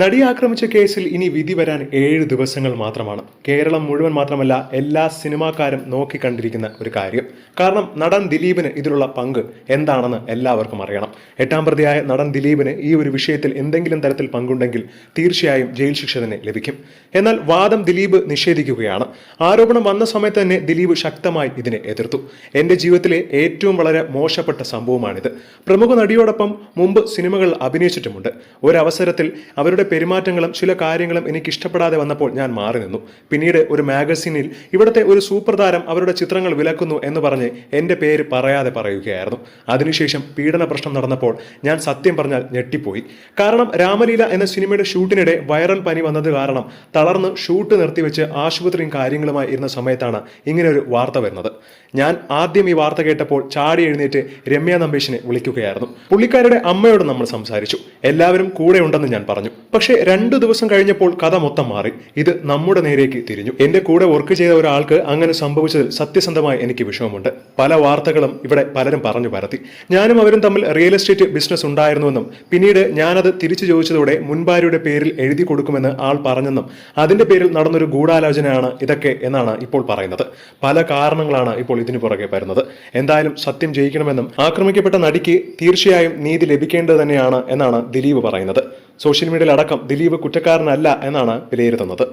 നടിയെ ആക്രമിച്ച കേസിൽ ഇനി വിധി വരാൻ ഏഴ് ദിവസങ്ങൾ മാത്രമാണ്. കേരളം മുഴുവൻ മാത്രമല്ല എല്ലാ സിനിമാക്കാരും നോക്കിക്കണ്ടിരിക്കുന്ന ഒരു കാര്യം. കാരണം നടൻ ദിലീപിന് ഇതിലുള്ള പങ്ക് എന്താണെന്ന് എല്ലാവർക്കും അറിയണം. എട്ടാം പ്രതിയായ നടൻ ദിലീപിന് ഈ ഒരു വിഷയത്തിൽ എന്തെങ്കിലും തരത്തിൽ പങ്കുണ്ടെങ്കിൽ തീർച്ചയായും ജയിൽ ശിക്ഷ തന്നെ ലഭിക്കും. എന്നാൽ വാദം ദിലീപ് നിഷേധിക്കുകയാണ്. ആരോപണം വന്ന സമയത്ത് തന്നെ ദിലീപ് ശക്തമായി ഇതിനെ എതിർത്തു. എന്റെ ജീവിതത്തിലെ ഏറ്റവും വളരെ മോശപ്പെട്ട സംഭവമാണിത്. പ്രമുഖ നടിയോടൊപ്പം മുമ്പ് സിനിമകൾ അഭിനയിച്ചിട്ടുമുണ്ട്. ഒരവസരത്തിൽ അവരുടെ പെരുമാറ്റങ്ങളും ചില കാര്യങ്ങളും എനിക്ക് ഇഷ്ടപ്പെടാതെ വന്നപ്പോൾ ഞാൻ മാറി നിന്നു. പിന്നീട് ഒരു മാഗസീനിൽ ഇവിടുത്തെ ഒരു സൂപ്പർ താരം അവരുടെ ചിത്രങ്ങൾ വിലക്കുന്നു എന്ന് പറഞ്ഞ് എന്റെ പേര് പറയാതെ പറയുകയായിരുന്നു. അതിനുശേഷം പീഡന പ്രശ്നം നടന്നപ്പോൾ ഞാൻ സത്യം പറഞ്ഞാൽ ഞെട്ടിപ്പോയി. കാരണം രാമലീല എന്ന സിനിമയുടെ ഷൂട്ടിനിടെ വൈറൽ പനി വന്നത് കാരണം തളർന്ന് ഷൂട്ട് നിർത്തിവെച്ച് ആശുപത്രിയും കാര്യങ്ങളുമായി ഇരുന്ന സമയത്താണ് ഇങ്ങനെ ഒരു വാർത്ത വരുന്നത്. ഞാൻ ആദ്യം ഈ വാർത്ത കേട്ടപ്പോൾ ചാടി എഴുന്നേറ്റ് രമ്യ നമ്പേഷിനെ വിളിക്കുകയായിരുന്നു. പുള്ളിക്കാരുടെ അമ്മയോട് നമ്മൾ സംസാരിച്ചു. എല്ലാവരും കൂടെ ഉണ്ടെന്ന് ഞാൻ പറഞ്ഞു. പക്ഷേ രണ്ടു ദിവസം കഴിഞ്ഞപ്പോൾ കഥ മൊത്തം മാറി. ഇത് നമ്മുടെ നേരേക്ക് തിരിഞ്ഞു. എന്റെ കൂടെ വർക്ക് ചെയ്ത ഒരാൾക്ക് അങ്ങനെ സംഭവിച്ചതിൽ സത്യസന്ധമായി എനിക്ക് വിഷമമുണ്ട്. പല വാർത്തകളും ഇവിടെ പലരും പറഞ്ഞു പരത്തി. ഞാനും അവരും തമ്മിൽ റിയൽ എസ്റ്റേറ്റ് ബിസിനസ് ഉണ്ടായിരുന്നുവെന്നും പിന്നീട് ഞാനത് തിരിച്ചു ചോദിച്ചതോടെ മുൻഭാര്യയുടെ പേരിൽ എഴുതി കൊടുക്കുമെന്ന് ആൾ പറഞ്ഞെന്നും അതിന്റെ പേരിൽ നടന്നൊരു ഗൂഢാലോചനയാണ് ഇതൊക്കെ എന്നാണ് ഇപ്പോൾ പറയുന്നത്. പല കാരണങ്ങളാണ് ഇപ്പോൾ ഇതിനു പുറകെ വരുന്നത്. എന്തായാലും സത്യം ജയിക്കണമെന്നും ആക്രമിക്കപ്പെട്ട നടിക്ക് തീർച്ചയായും നീതി ലഭിക്കേണ്ടത് തന്നെയാണ് എന്നാണ് ദിലീപ് പറയുന്നത്. സോഷ്യൽ മീഡിയയിൽ അടക്കം ദിലീപ് കുറ്റക്കാരനല്ല എന്നാണ് വിലയിരുത്തുന്നത്